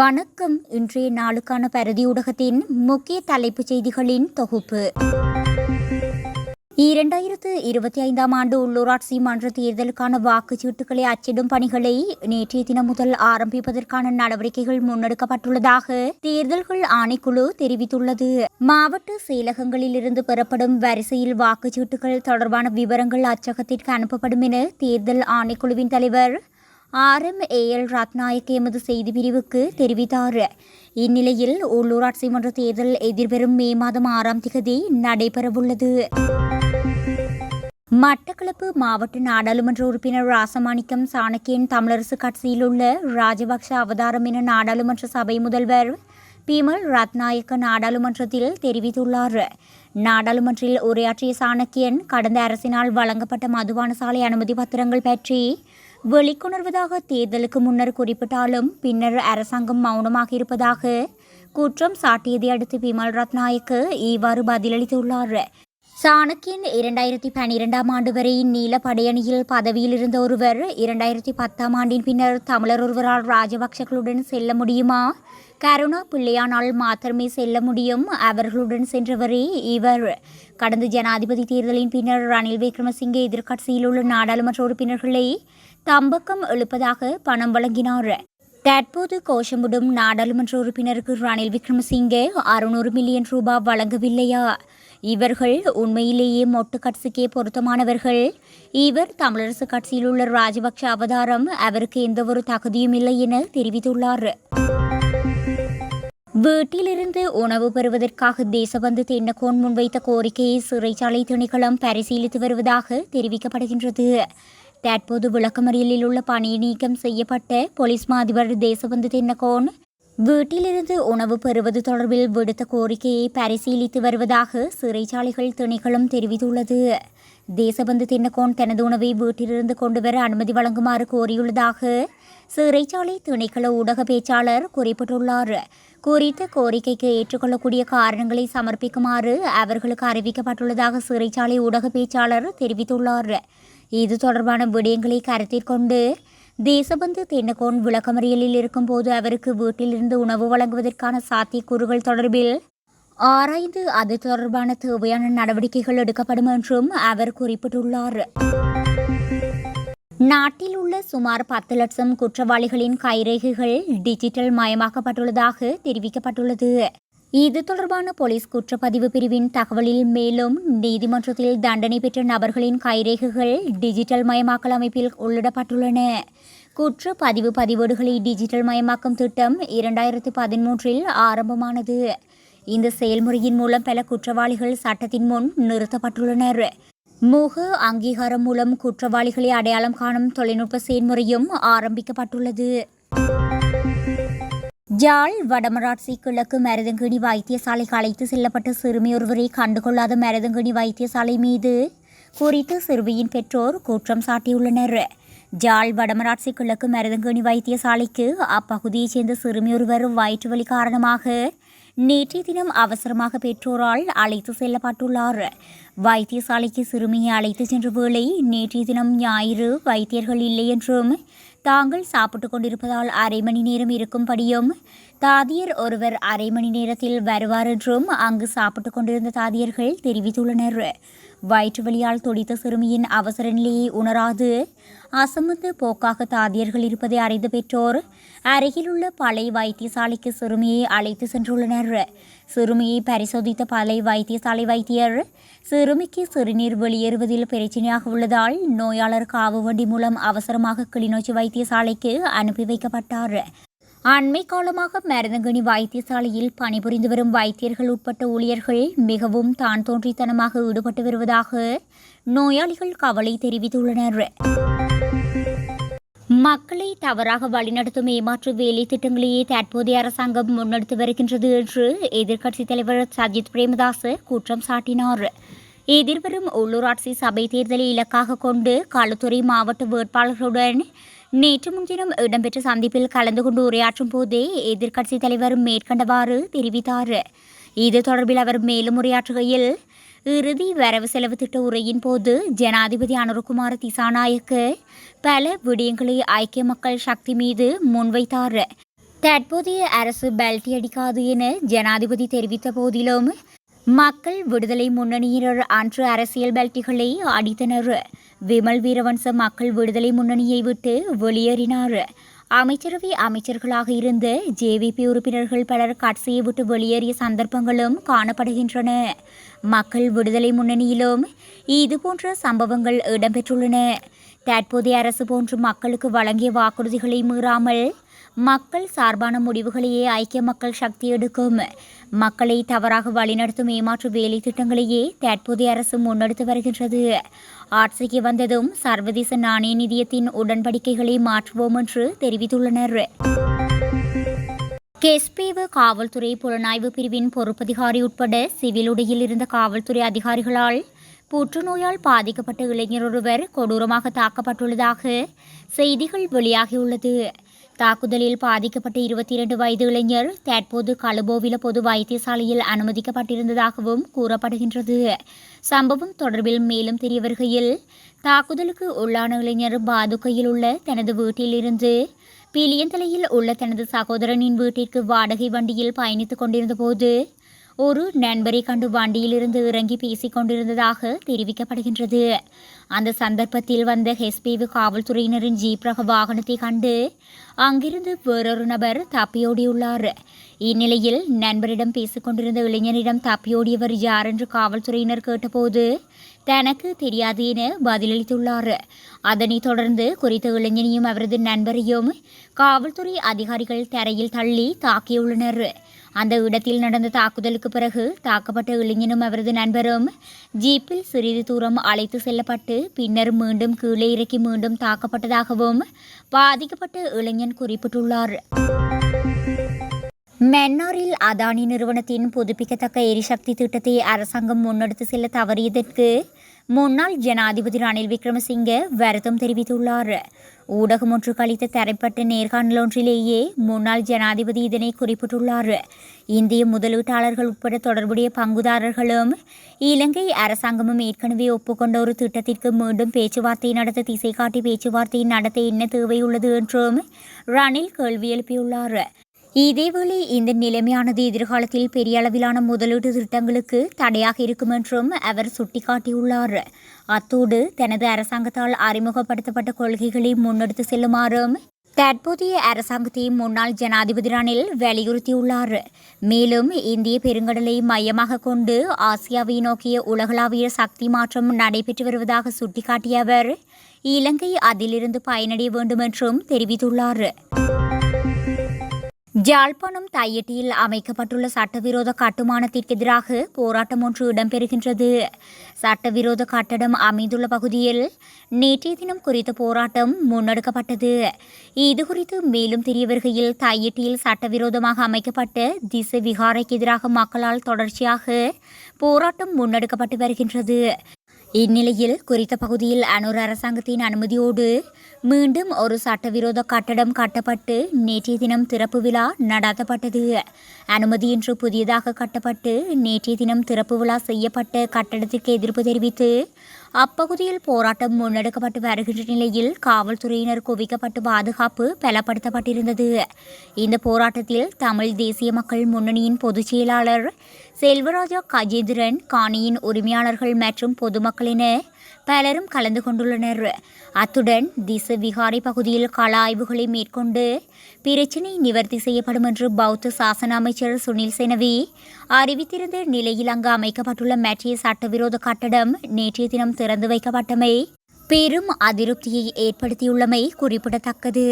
வணக்கம். இன்றைய நாளுக்கான பரதி ஊடகத்தின் முக்கிய தலைப்புச் செய்திகளின் தொகுப்பு. இரண்டாயிரத்து இருபத்தி ஐந்தாம் ஆண்டு உள்ளூராட்சி மன்ற தேர்தலுக்கான வாக்குச்சீட்டுகளை அச்சிடும் பணிகளை நேற்றைய தினம் முதல் ஆரம்பிப்பதற்கான நடவடிக்கைகள் முன்னெடுக்கப்பட்டுள்ளதாக தேர்தல்கள் ஆணைக்குழு தெரிவித்துள்ளது. மாவட்ட செயலகங்களில் இருந்து பெறப்படும் வரிசையில் வாக்குச்சீட்டுகள் தொடர்பான விவரங்கள் அச்சகத்திற்கு அனுப்பப்படும் என தேர்தல் ஆணைக்குழுவின் தலைவர் ஆர் எம் எல் ரத்நாயக் எமது செய்தி பிரிவுக்கு தெரிவித்தார். இந்நிலையில் உள்ளூராட்சி மன்ற தேர்தல் எதிர்வரும் மே மாதம் ஆறாம் திகதி நடைபெறவுள்ளது. மட்டக்களப்பு மாவட்ட நாடாளுமன்ற உறுப்பினர் ராசமாணிக்கம் சாணக்கியன் தமிழரசு கட்சியில் உள்ள ராஜபக்ஷ அவதாரம் என நாடாளுமன்ற சபை முதல்வர் பீமல் ரத்நாயக்க நாடாளுமன்றத்தில் தெரிவித்துள்ளார். நாடாளுமன்றில் உரையாற்றிய சாணக்கியன் கடந்த அரசினால் வழங்கப்பட்ட மதுபான சாலை அனுமதி பத்திரங்கள் பற்றி வெளிக்கொணர்வதாக தேர்தலுக்கு முன்னர் குறிப்பிட்டாலும் பின்னர் அரசாங்கம் மௌனமாக இருப்பதாக குற்றம் சாட்டியதை அடுத்து பிமல் ரத்நாயக்கு இவ்வாறு பதிலளித்துள்ளார். சாணக்கியன் இரண்டாயிரத்தி பனிரெண்டாம் ஆண்டு வரை நீல படையணியில் பதவியில் இருந்த ஒருவர் இரண்டாயிரத்தி பத்தாம் ஆண்டின் பின்னர் தமிழர் ஒருவரால் ராஜபக்சகளுடன் செல்ல முடியுமா? கருணா பிள்ளையானால் மாத்திரமே செல்ல முடியும். அவர்களுடன் சென்றவரே இவர். கடந்த ஜனாதிபதி தேர்தலின் பின்னர் ரணில் விக்ரமசிங்கே எதிர்க்கட்சியில் உள்ள நாடாளுமன்ற உறுப்பினர்களை தம்பக்கம் எழுப்பதாக பணம் வழங்கினார். தற்போது கோஷமிடும் நாடாளுமன்ற உறுப்பினருக்கு ரணில் விக்ரமசிங்கே அறுநூறு மில்லியன் ரூபாய் வழங்கவில்லையா? இவர்கள் உண்மையிலேயே மொட்டு கட்சிக்கே பொருத்தமானவர்கள். இவர் தமிழரசு கட்சியில் உள்ள ராஜபக்ஷ அவதாரம் அவருக்கு எந்தவொரு தகுதியும் இல்லை என தெரிவித்துள்ளார். வீட்டிலிருந்து உணவு பெறுவதற்காக தேசபந்து தென்னகோன் முன்வைத்த கோரிக்கையை சிறைச்சாலை திணைக்களம் பரிசீலித்து வருவதாக தெரிவிக்கப்படுகின்றது. தற்போது விளக்கமறியலில் உள்ள பணி நீக்கம் செய்யப்பட்ட போலீஸ் மாதிபர் தேசபந்து தென்னகோன் வீட்டிலிருந்து உணவு பெறுவது தொடர்பில் விடுத்த கோரிக்கையை பரிசீலித்து வருவதாக சிறைச்சாலைகள் திணைக்களம் தெரிவித்துள்ளது. தேசபந்து தின்னகோன் தனது உணவை வீட்டிலிருந்து கொண்டுவர அனுமதி வழங்குமாறு கோரியுள்ளதாக சிறைச்சாலை திணைக்கள ஊடக பேச்சாளர் குறிப்பிட்டுள்ளார். குறித்த கோரிக்கைக்கு ஏற்றுக்கொள்ளக்கூடிய காரணங்களை சமர்ப்பிக்குமாறு அவர்களுக்கு அறிவிக்கப்பட்டுள்ளதாக சிறைச்சாலை ஊடக பேச்சாளர் தெரிவித்துள்ளார். இது தொடர்பான விடயங்களை கருத்தில் கொண்டு தேசபந்து தென்னகோன் விளக்கமறியலில் இருக்கும்போது அவருக்கு வீட்டிலிருந்து உணவு வழங்குவதற்கான சாத்தியக்கூறுகள் தொடர்பில் ஆராய்ந்து அது தொடர்பான தேவையான நடவடிக்கைகள் எடுக்கப்படும் என்றும் அவர் குறிப்பிட்டுள்ளார். நாட்டில் உள்ள சுமார் பத்து லட்சம் குற்றவாளிகளின் கைரேகைகள் டிஜிட்டல் மயமாக்கப்பட்டுள்ளதாக தெரிவிக்கப்பட்டுள்ளது. இது தொடர்பான போலீஸ் குற்றப்பதிவு பிரிவின் தகவலில் மேலும் நீதிமன்றத்தில் தண்டனை பெற்ற நபர்களின் கைரேகைகள் டிஜிட்டல் மயமாக்கல் அமைப்பில் உள்ளிடப்பட்டுள்ளன. குற்றப்பதிவு பதிவேடுகளை டிஜிட்டல் மயமாக்கும் திட்டம் இரண்டாயிரத்து பதிமூன்றில் ஆரம்பமானது. இந்த செயல்முறையின் மூலம் பல குற்றவாளிகள் சட்டத்தின் முன் நிறுத்தப்பட்டுள்ளனர். முக அங்கீகாரம் மூலம் குற்றவாளிகளை அடையாளம் காணும் தொழில்நுட்ப செயல்முறையும் ஆரம்பிக்கப்பட்டுள்ளது. யாழ் வடமராட்சி கிழக்கு மருதங்கிணி வைத்தியசாலைக்கு அழைத்து செல்லப்பட்ட சிறுமி ஒருவரை கண்டுகொள்ளாத மருதங்கிணி வைத்தியசாலை மீது குறித்து சிறுமியின் பெற்றோர் குற்றம் சாட்டியுள்ளனர். ஜாழ் வடமராட்சி கிழக்கு மருதங்கிணி வைத்தியசாலைக்கு அப்பகுதியைச் சேர்ந்த சிறுமி ஒருவர் வயிற்று வலி காரணமாக நேற்றைய தினம் அவசரமாக பெற்றோரால் அழைத்து செல்லப்பட்டுள்ளார். வைத்தியசாலைக்கு சிறுமியை அழைத்து சென்ற வேளை நேற்றைய தினம் ஞாயிறு வைத்தியர்கள் இல்லை என்றும் தாங்கள் சாப்பிட்டுக் கொண்டிருப்பதால் அரை மணி நேரம் இருக்கும்படியும் தாதியர் ஒருவர் அரை மணி நேரத்தில் வருவார் என்றும் அங்கு சாப்பிட்டுக் கொண்டிருந்த தாதியர்கள் தெரிவித்துள்ளனர். வயிற்று வலியால் துடித்த சிறுமியின் அவசர நிலையை உணராது அசமந்த போக்காக தாதியர்கள் இருப்பதை அறிந்த பெற்றோர் அருகிலுள்ள பழைய வைத்தியசாலைக்கு சிறுமியை அழைத்து சென்றுள்ளனர். சிறுமியை பரிசோதித்த பழைய வைத்தியசாலை வைத்தியர் சிறுமிக்கு சிறுநீர் வெளியேறுவதில் பிரச்சனையாக உள்ளதால் நோயாளர் காவு வண்டி மூலம் அவசரமாக கிளிநொச்சி வைத்தியசாலைக்கு அனுப்பி வைக்கப்பட்டார். அண்மை காலமாக மருதங்கனி வைத்தியசாலையில் பணிபுரிந்து வரும் வைத்தியர்கள் உட்பட்ட ஊழியர்கள் மிகவும் தான் தோன்றித்தனமாக ஈடுபட்டு வருவதாக நோயாளிகள் கவலை தெரிவித்துள்ளனர். மக்களை தவறாக வழிநடத்தும் ஏமாற்று வேலை திட்டங்களையே தற்போதைய அரசாங்கம் முன்னெடுத்து வருகின்றது என்று எதிர்க்கட்சித் தலைவர் சஜித் பிரேமதாஸ் குற்றம் சாட்டினார். எதிர்வரும் உள்ளூராட்சி சபை தேர்தலை இலக்காக கொண்டு களுத்துறை மாவட்ட வேட்பாளர்களுடன் நேற்று முன்தினம் இடம்பெற்ற சந்திப்பில் கலந்து கொண்டு உரையாற்றும் போதே எதிர்க்கட்சித் தலைவர் மேற்கண்டவாறு தெரிவித்தார். இது தொடர்பில் அவர் மேலும் உரையாற்றுகையில் இறுதி வரவு செலவு திட்ட உரையின் போது ஜனாதிபதி அனுரகுமார திசாநாயக்கு பல விடயங்களை ஐக்கிய மக்கள் சக்தி மீது முன்வைத்தார். தற்போதைய அரசு பெல்டி அடிக்காது என ஜனாதிபதி தெரிவித்த போதிலும் மக்கள் விடுதலை முன்னணியினர் அன்று அரசியல் பெல்ட்டிகளை அடித்தனர். விமல் வீரவன்ச மக்கள் விடுதலை முன்னணியை விட்டு வெளியேறினார். அமைச்சரவை அமைச்சர்களாக இருந்த ஜேவிபி உறுப்பினர்கள் பலர் கட்சியை விட்டு வெளியேறிய சந்தர்ப்பங்களும் காணப்படுகின்றன. மக்கள் விடுதலை முன்னணியிலும் இதுபோன்ற சம்பவங்கள் இடம்பெற்றுள்ளன. தற்போதைய அரசு போன்று மக்களுக்கு வழங்கிய வாக்குறுதிகளை மீறாமல் மக்கள் சார்பான முடிவுகளையே ஐக்கிய மக்கள் சக்தி எடுக்கும். மக்களை தவறாக வழிநடத்தும் ஏமாற்று வேலை திட்டங்களையே தற்போதைய அரசு முன்னெடுத்து வருகின்றது. ஆட்சிக்கு வந்ததும் சர்வதேச நாணய நிதியத்தின் உடன்படிக்கைகளை மாற்றுவோம் என்று தெரிவித்துள்ளனர். கெஸ்பேவு காவல்துறை புலனாய்வு பிரிவின் பொறுப்பதிகாரி உட்பட சிவில் உடையில் இருந்த காவல்துறை அதிகாரிகளால் புற்றுநோயால் பாதிக்கப்பட்ட இளைஞர் ஒருவர் கொடூரமாக தாக்கப்பட்டுள்ளதாக செய்திகள் வெளியாகியுள்ளது. தாக்குதலில் பாதிக்கப்பட்ட இருபத்தி இரண்டு வயது இளைஞர் தற்போது களுபோவில பொது வைத்தியசாலையில் அனுமதிக்கப்பட்டிருந்ததாகவும் கூறப்படுகின்றது. சம்பவம் தொடர்பில் மேலும் தெரிய வருகையில் தாக்குதலுக்கு உள்ளான இளைஞர் பாதுகையில் உள்ள தனது வீட்டிலிருந்து பிலியந்தலையில் உள்ள தனது சகோதரனின் வீட்டிற்கு வாடகை வண்டியில் பயணித்துக் கொண்டிருந்த போது ஒரு நண்பரை கண்டு வண்டியிலிருந்து இறங்கி பேசிக் கொண்டிருந்ததாக தெரிவிக்கப்படுகின்றது. அந்த சந்தர்ப்பத்தில் வந்த ஹெஸ்பிவி காவல்துறையினரின் ஜீப் ரக வாகனத்தை கண்டு அங்கிருந்து வேறொரு நபர் தப்பியோடியுள்ளார். இந்நிலையில் நண்பரிடம் பேசிக் கொண்டிருந்த இளைஞனிடம் தப்பியோடியவர் யார் என்று காவல்துறையினர் கேட்டபோது தனக்கு தெரியாது என பதிலளித்துள்ளார். அதனைத் தொடர்ந்து குறித்த இளைஞனையும் அவரது நண்பரையும் காவல்துறை அதிகாரிகள் தரையில் தள்ளி தாக்கியுள்ளனர். அந்த இடத்தில் நடந்த தாக்குதலுக்கு பிறகு தாக்கப்பட்ட இளைஞனும் அவரது நண்பரும் ஜீப்பில் சிறிது தூரம் அழைத்து செல்லப்பட்டு பின்னர் மீண்டும் கீழே இறக்கி மீண்டும் தாக்கப்பட்டதாகவும் பாதிக்கப்பட்ட இளைஞன் குறிப்பிட்டுள்ளார். மன்னாரில் அதானி நிறுவனத்தின் புதுப்பிக்கத்தக்க எரிசக்தி திட்டத்தை அரசாங்கம் முன்னெடுத்து செல்ல தவறியதற்கு முன்னாள் ஜனாதிபதி ரணில் விக்ரமசிங்கே வருத்தம் தெரிவித்துள்ளார். ஊடகம் ஒன்று கழித்த தரப்பட்ட நேர்காணல் ஒன்றிலேயே முன்னாள் ஜனாதிபதி இதனை குறிப்பிட்டுள்ளார். இந்திய முதலீட்டாளர்கள் உட்பட தொடர்புடைய பங்குதாரர்களும் இலங்கை அரசாங்கமும் ஏற்கனவே ஒப்புக்கொண்ட ஒரு திட்டத்திற்கு மீண்டும் பேச்சுவார்த்தை நடத்த திசை காட்டி பேச்சுவார்த்தை நடத்த என்ன தேவையுள்ளது என்றும் ரணில் கேள்வி எழுப்பியுள்ளார். இதேவேளை இந்த நிலைமையானது எதிர்காலத்தில் பெரிய அளவிலான முதலீட்டு திட்டங்களுக்கு தடையாக இருக்கும் என்றும் அவர் சுட்டிக்காட்டியுள்ளார். அத்தோடு தனது அரசாங்கத்தால் அறிமுகப்படுத்தப்பட்ட கொள்கைகளை முன்னெடுத்து செல்லுமாறும் தற்போதைய அரசாங்கத்தை முன்னாள் ஜனாதிபதி ரணில் வலியுறுத்தியுள்ளார். மேலும் இந்திய பெருங்கடலை மையமாக கொண்டு ஆசியாவை நோக்கிய உலகளாவிய சக்தி மாற்றம் நடைபெற்று வருவதாக சுட்டிக்காட்டிய அவர் இலங்கை அதிலிருந்து பயனடைய வேண்டும் என்றும் தெரிவித்துள்ளார். ஜாழ்ப்பாணம் தையட்டியில் அமைக்கப்பட்டுள்ள சட்டவிரோத கட்டுமானத்திற்கு எதிராக போராட்டம் ஒன்று இடம்பெறுகின்றது. சட்டவிரோத கட்டடம் அமைந்துள்ள பகுதியில் நேற்றைய தினம் குறித்த போராட்டம் முன்னெடுக்கப்பட்டது. இது குறித்து மேலும் தெரிய வருகையில் தையட்டியில் சட்டவிரோதமாக அமைக்கப்பட்ட திசை விகாரைக்கு எதிராக மக்களால் தொடர்ச்சியாக போராட்டம் முன்னெடுக்கப்பட்டு வருகின்றது. இந்நிலையில் குறித்த பகுதியில் அனூர் அரசாங்கத்தின் அனுமதியோடு மீண்டும் ஒரு சட்டவிரோத கட்டடம் கட்டப்பட்டு நேற்றைய தினம் திறப்பு விழா நடத்தப்பட்டது. அனுமதியின்றி புதியதாக கட்டப்பட்டு நேற்றைய தினம் திறப்பு விழா செய்யப்பட்ட கட்டடத்திற்கு எதிர்ப்பு தெரிவித்து அப்பகுதியில் போராட்டம் முன்னெடுக்கப்பட்டு வருகின்ற நிலையில் காவல்துறையினர் குவிக்கப்பட்டு பாதுகாப்பு பலப்படுத்தப்பட்டிருந்தது. இந்த போராட்டத்தில் தமிழ் தேசிய மக்கள் முன்னணியின் பொதுச் செயலாளர் செல்வராஜா கஜேந்திரன் காணியின் உரிமையாளர்கள் மற்றும் பொதுமக்களின பலரும் கலந்து கொண்டுள்ளனர். அத்துடன் திச விகாரை பகுதியில் கள ஆய்வுகளை மேற்கொண்டு பிரச்சினை நிவர்த்தி செய்யப்படும் என்று பௌத்த சாசன அமைச்சர் சுனில் செனவி அறிவித்திருந்த நிலையில் அங்கு அமைக்கப்பட்டுள்ள மற்றிய சட்டவிரோத கட்டடம் நேற்றைய தினம் திறந்து வைக்கப்பட்டமை பெரும் அதிருப்தியை ஏற்படுத்தியுள்ளமை குறிப்பிடத்தக்கது.